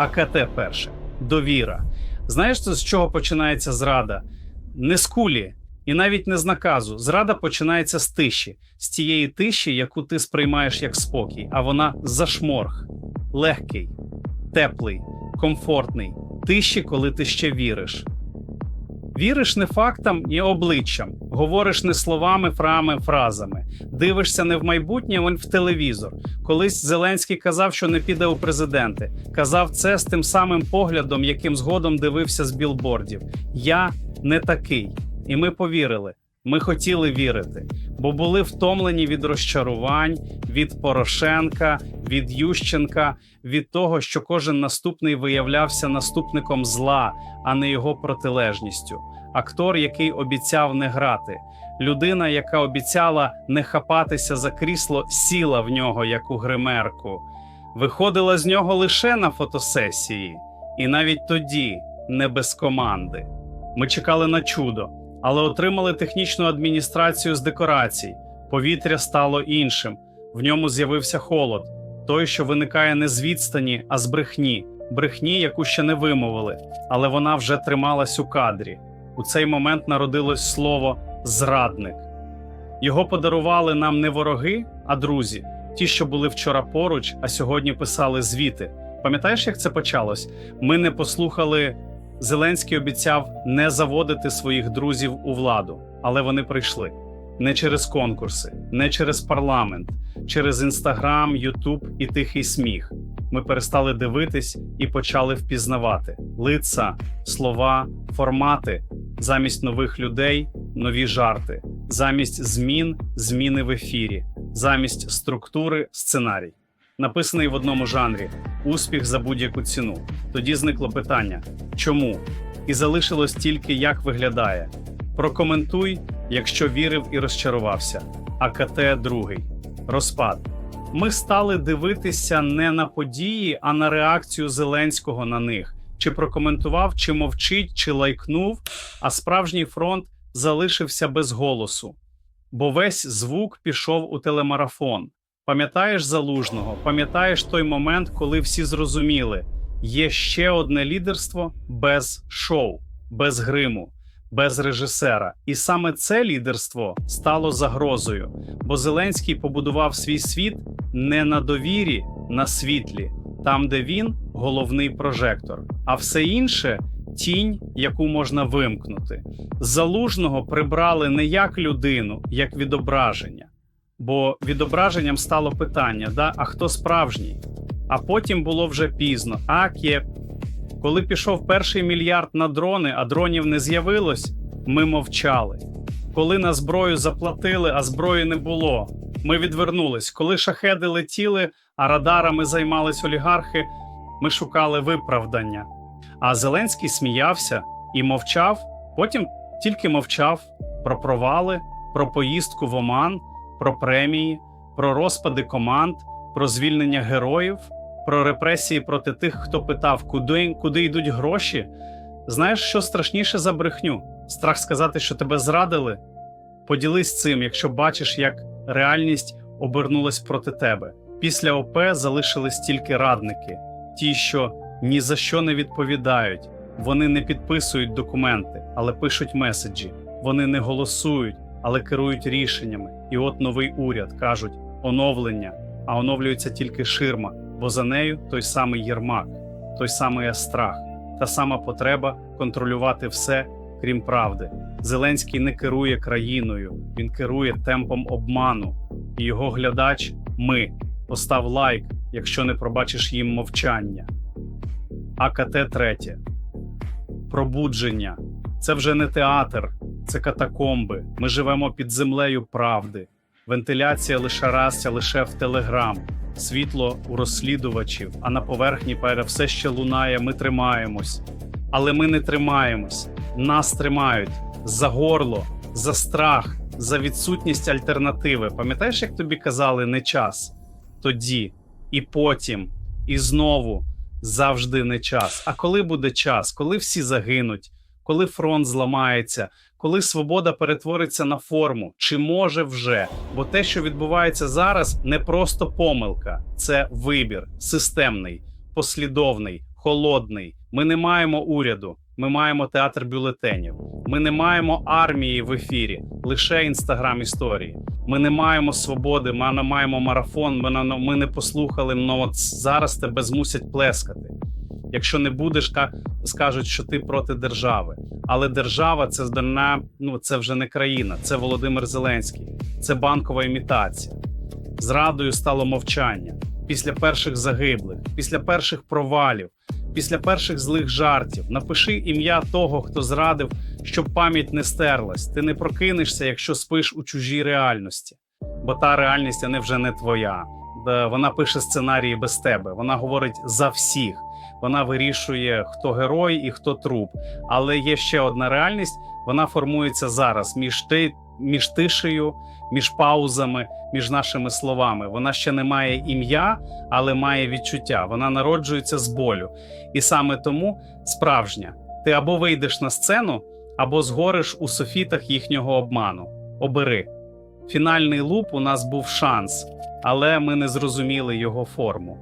АКТ перше довіра. Знаєш, з чого починається зрада? Не з кулі і навіть не з наказу. Зрада починається з тиші, з тієї тиші, яку ти сприймаєш як спокій, а вона зашморг, легкий, теплий, комфортний, тиші, коли ти ще віриш. Віриш не фактам і обличчям, говориш не словами, фрами, фразами, дивишся не в майбутнє, а в телевізор. Колись Зеленський казав, що не піде у президенти. Казав це з тим самим поглядом, яким згодом дивився з білбордів. Я не такий. І ми повірили. Ми хотіли вірити, бо були втомлені від розчарувань, від Порошенка, від Ющенка, від того, що кожен наступний виявлявся наступником зла, а не його протилежністю. Актор, який обіцяв не грати, людина, яка обіцяла не хапатися за крісло, сіла в нього як у гримерку, виходила з нього лише на фотосесії, і навіть тоді не без команди. Ми чекали на чудо, але отримали технічну адміністрацію з декорацій. Повітря стало іншим. В ньому з'явився холод, той, що виникає не з відстані, а з брехні, брехні, яку ще не вимовили, але вона вже трималась у кадрі. У цей момент народилось слово зрадник. Його подарували нам не вороги, а друзі, ті, що були вчора поруч, а сьогодні писали звіти. Пам'ятаєш, як це почалось? Ми не послухали. Зеленський обіцяв не заводити своїх друзів у владу, але вони прийшли не через конкурси, не через парламент, через інстаграм, Ютуб і тихий сміх. Ми перестали дивитись і почали впізнавати лица, слова, формати, замість нових людей, нові жарти, замість змін, зміни в ефірі, замість структури, сценарій. Написаний в одному жанрі успіх за будь-яку ціну. Тоді зникло питання чому? І залишилось тільки як виглядає. Прокоментуй, якщо вірив і розчарувався. АКТ другий розпад. Ми стали дивитися не на події, а на реакцію Зеленського на них. Чи прокоментував, чи мовчить, чи лайкнув, а справжній фронт залишився без голосу. Бо весь звук пішов у телемарафон. Пам'ятаєш залужного? Пам'ятаєш той момент, коли всі зрозуміли, є ще одне лідерство без шоу, без гриму, без режисера. І саме це лідерство стало загрозою, бо Зеленський побудував свій світ не на довірі, на світлі, там, де він головний прожектор, а все інше тінь, яку можна вимкнути. Залужного прибрали не як людину, як відображення. Бо відображенням стало питання: да, а хто справжній? А потім було вже пізно. А кеп. Коли пішов перший мільярд на дрони, а дронів не з'явилось, ми мовчали. Коли на зброю заплатили, а зброї не було, ми відвернулись. Коли шахеди летіли, а радарами займались олігархи, ми шукали виправдання. А Зеленський сміявся і мовчав, потім тільки мовчав про провали, про поїздку в Оман про премії, про розпади команд, про звільнення героїв, про репресії проти тих, хто питав, куди, куди йдуть гроші. Знаєш, що страшніше за брехню? Страх сказати, що тебе зрадили. Поділись цим, якщо бачиш, як реальність обернулась проти тебе. Після ОП залишились тільки радники, ті, що ні за що не відповідають. Вони не підписують документи, але пишуть меседжі. Вони не голосують, але керують рішеннями. І от новий уряд кажуть оновлення, а оновлюється тільки ширма, бо за нею той самий Єрмак, той самий страх, та сама потреба контролювати все, крім правди. Зеленський не керує країною, він керує темпом обману, і його глядач ми. Постав лайк, якщо не пробачиш їм мовчання. АКТ третє. Пробудження. Це вже не театр, це катакомби. Ми живемо під землею правди. Вентиляція лише разця лише в телеграм, світло у розслідувачів, а на поверхні пере все ще лунає. Ми тримаємось. Але ми не тримаємось. Нас тримають за горло, за страх, за відсутність альтернативи. Пам'ятаєш, як тобі казали, не час? Тоді, і потім, і знову завжди не час. А коли буде час, коли всі загинуть? коли фронт зламається, коли свобода перетвориться на форму, чи може вже? Бо те, що відбувається зараз, не просто помилка, це вибір системний, послідовний. холодний. Ми не маємо уряду. Ми маємо театр бюлетенів. Ми не маємо армії в ефірі, лише інстаграм історії. Ми не маємо свободи. Ми не маємо марафон. Ми, на- ми не послухали. Ну от зараз тебе змусять плескати. Якщо не будеш, скажуть, що ти проти держави. Але держава це здана, ну це вже не країна, це Володимир Зеленський, це банкова імітація. Зрадою стало мовчання після перших загиблих, після перших провалів, після перших злих жартів. Напиши ім'я того, хто зрадив, щоб пам'ять не стерлась. Ти не прокинешся, якщо спиш у чужій реальності, бо та реальність вона вже не твоя. Вона пише сценарії без тебе. Вона говорить за всіх. Вона вирішує, хто герой і хто труп. Але є ще одна реальність. Вона формується зараз між ти, між тишею, між паузами, між нашими словами. Вона ще не має ім'я, але має відчуття. Вона народжується з болю. І саме тому справжня. Ти або вийдеш на сцену, або згориш у софітах їхнього обману. Обери. Фінальний луп у нас був шанс, але ми не зрозуміли його форму.